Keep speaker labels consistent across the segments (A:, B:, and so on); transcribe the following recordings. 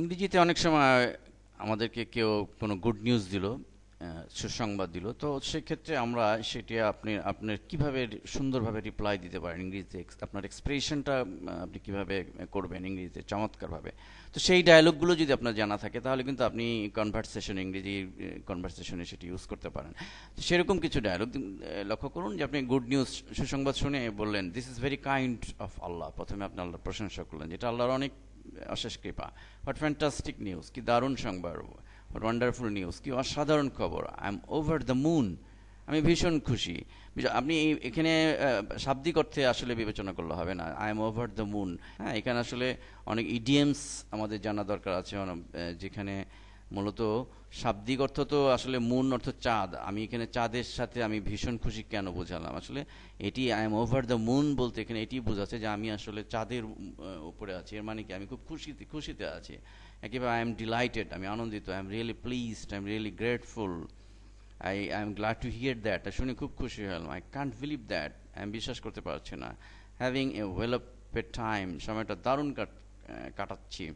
A: ইংরেজিতে অনেক সময় আমাদেরকে কেউ কোনো গুড নিউজ দিল সুসংবাদ দিল। তো সেক্ষেত্রে আমরা সেটি আপনি, আপনার কীভাবে সুন্দরভাবে রিপ্লাই দিতে পারেন ইংরেজিতে? আপনার এক্সপ্রেশনটা আপনি কীভাবে করবেন ইংরেজিতে চমৎকারভাবে? তো সেই ডায়লগগুলো যদি আপনার জানা থাকে, তাহলে কিন্তু আপনি কনভার্সেশন ইংরেজি কনভার্সেশনে সেটি ইউজ করতে পারেন। তো সেরকম কিছু ডায়লগ লক্ষ্য করুন যে আপনি গুড নিউজ সুসংবাদ শুনে বললেন this is very kind of আল্লাহ প্রথমে আপনি আল্লাহর প্রশংসা করলেন, যেটা আল্লাহর অনেক অশেষ কৃপা হোয়াট ফ্যান্টাস্টিক নিউজ কি দারুণ সংবাদ। হোয়াট ওয়ান্ডারফুল নিউজ কি অসাধারণ খবর। I am over the moon আমি ভীষণ খুশি। আপনি এখানে শাব্দিক অর্থে আসলে বিবেচনা করলে হবে না। I am over the moon হ্যাঁ এখানে আসলে অনেক ইডিএমস আমাদের জানা দরকার আছে। যেখানে মূলত শাব্দিক অর্থ তো আসলে মুন অর্থ চাঁদ। আমি এখানে চাঁদের সাথে আমি ভীষণ খুশি কেন বোঝালাম? আসলে এটি I am over the moon বলতে এখানে এটি বোঝাচ্ছে যে আমি আসলে চাঁদের উপরে আছি। এর মানে কি? আমি খুব খুশিতে খুশিতে আছি। একেবারে আই এম ডিলাইটেড আমি আনন্দিত I am really pleased I am really grateful I I am glad to hear that শুনে খুব খুশি হলাম। আই কান্ট বিলিভ দ্যাট আমি বিশ্বাস করতে পারছি না। Having a whale of a time সময়টা দারুণ কাট- কাটাচ্ছি।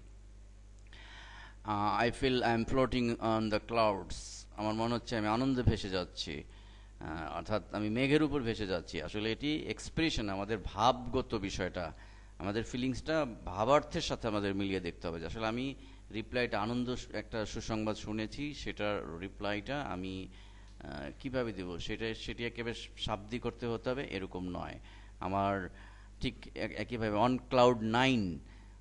A: I feel I am floating on the clouds আমার মনে হচ্ছে আমি আনন্দে ভেসে যাচ্ছি। অর্থাৎ আমি মেঘের উপর ভেসে যাচ্ছি। আসলে এটি এক্সপ্রেশন আমাদের ভাবগত বিষয়টা। আমাদের ফিলিংসটা ভাবার্থের সাথে আমাদের মিলিয়ে দেখতে হবে। যে আসলে আমি রিপ্লাইটা আনন্দ একটা সুসংবাদ শুনেছি সেটার রিপ্লাইটা আমি আহ, কীভাবে দেব? সেটা সেটি একেবারে শাব্দিক করতে হতে হবে এরকম নয়। আমার ঠিক এক- একইভাবে অন ক্লাউড নাইন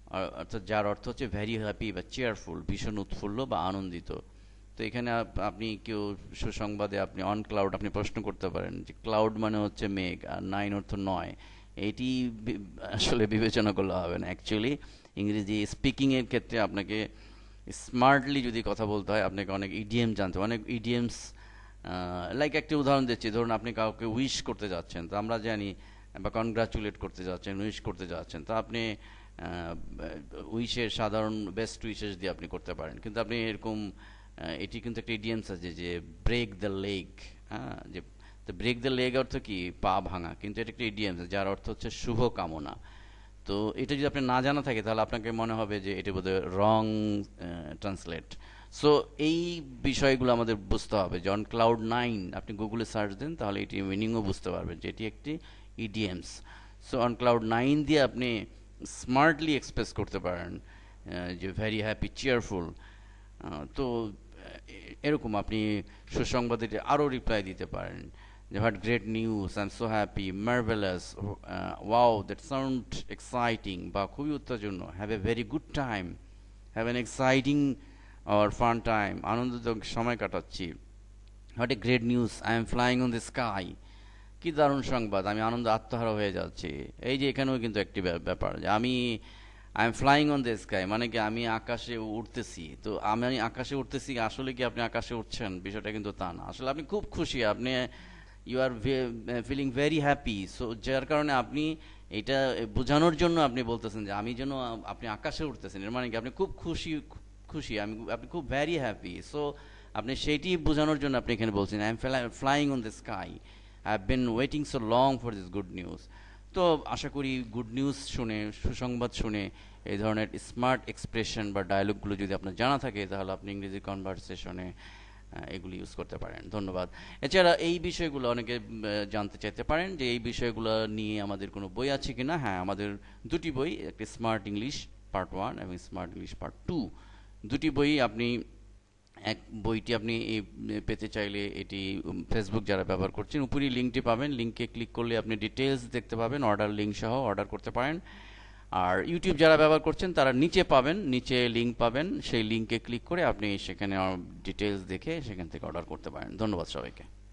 A: অর্থাৎ যার অর্থ হচ্ছে ভ্যারি হ্যাপি বা চেয়ারফুল ভীষণ উৎফুল্ল বা আনন্দিত। তো এখানে আপ- আপনি কেউ সুসংবাদে আপনি অন ক্লাউড আপনি প্রশ্ন করতে পারেন যে ক্লাউড মানে হচ্ছে মেঘ আর নাইন অর্থ নয়। এটি আসলে বিবেচনা করলে হবে না। অ্যাকচুয়ালি ইংরেজি স্পিকিংয়ের ক্ষেত্রে আপনাকে স্মার্টলি যদি কথা বলতে হয়, আপনাকে অনেক ইডিএম জানতে অনেক ইডিএমস লাইক একটা উদাহরণ দিচ্ছি। ধরুন আপনি কাউকে উইশ করতে যাচ্ছেন, তো আমরা জানি বা কনগ্রাচুলেট করতে যাচ্ছেন উইশ করতে যাচ্ছেন। তো আপনি উইশের সাধারণ বেস্ট উইশেস দিয়ে আপনি করতে পারেন। কিন্তু আপনি এরকম এটি কিন্তু একটা ইডিয়ামস আছে যে ব্রেক দ্য লেগ হ্যাঁ যে তো ব্রেক দ্য লেগ অর্থ কি? পা ভাঙা। কিন্তু এটা একটা ইডিয়ামস যার অর্থ হচ্ছে শুভ কামনা। তো এটা যদি আপনি না জানা থাকে, তাহলে আপনাকে মনে হবে যে এটি বোধহয় রং ট্রান্সলেট সো এই বিষয়গুলো আমাদের বুঝতে হবে। জন ক্লাউড নাইন আপনি গুগলে সার্চ দেন, তাহলে এটি মিনিংও বুঝতে পারবেন যে এটি একটি idioms so on cloud nine দিয়ে আপনি স্মার্টলি এক্সপ্রেস করতে পারেন যে ভেরি হ্যাপি চেয়ারফুল তো এরকম আপনি সুসংবাদে আরও রিপ্লাই দিতে পারেন, যে what great news I am so happy marvellous wow that sound exciting বা খুবই উত্তেজন্য have a very good time have an exciting R fun time আনন্দিত সময় কাটাচ্ছি what a great news I am flying on the sky কি দারুণ সংবাদ, আমি আনন্দ আত্মহারা হয়ে যাচ্ছি। এই যে এখানেও কিন্তু একটি ব্যাপার যে আমি I am flying on the sky মানে কি আমি আকাশে উঠতেছি তো আমি আকাশে উঠতেছি আসলে কি আপনি আকাশে উঠছেন বিষয়টা কিন্তু তা না। আসলে আপনি খুব খুশি, আপনি you are feeling very happy so যার কারণে আপনি এটা বোঝানোর জন্য আপনি বলতেছেন যে আমি যেন আপনি আকাশে উঠতেছেন এর মানে কি আপনি খুব খুশি খুশি, আমি আপনি খুব ভেরি হ্যাপি সো আপনি সেইটি বোঝানোর জন্য আপনি এখানে বলছেন I am flying on the sky have been waiting so long for this good news তো আশা করি গুড নিউজ শুনে, সুসংবাদ শুনে এই ধরনের স্মার্ট এক্সপ্রেশন বা ডায়লগগুলো যদি আপনার জানা থাকে, তাহলে আপনি ইংরেজি কনভারসেশনে এগুলি ইউজ করতে পারেন। ধন্যবাদ। এছাড়া এই বিষয়গুলো অনেকে জানতে চাইতে পারেন যে এই বিষয়গুলো নিয়ে আমাদের কোনো বই আছে কি না হ্যাঁ আমাদের দুটি বই, একটি স্মার্ট ইংলিশ পার্ট ওয়ান এবং স্মার্ট ইংলিশ পার্ট টু দুটি বই আপনি এক বইটি আপনি পেতে চাইলে এটি ফেসবুক যারা ব্যবহার করছেন উপরই লিঙ্কটি পাবেন। লিঙ্কে ক্লিক করলে আপনি ডিটেলস দেখতে পাবেন অর্ডার লিঙ্ক সহ অর্ডার করতে পারেন। আর ইউটিউব যারা ব্যবহার করছেন, তারা নিচে পাবেন, নিচে লিঙ্ক পাবেন। সেই লিঙ্কে ক্লিক করে আপনি সেখানে ডিটেলস দেখে সেখান থেকে অর্ডার করতে পারেন। ধন্যবাদ সবাইকে।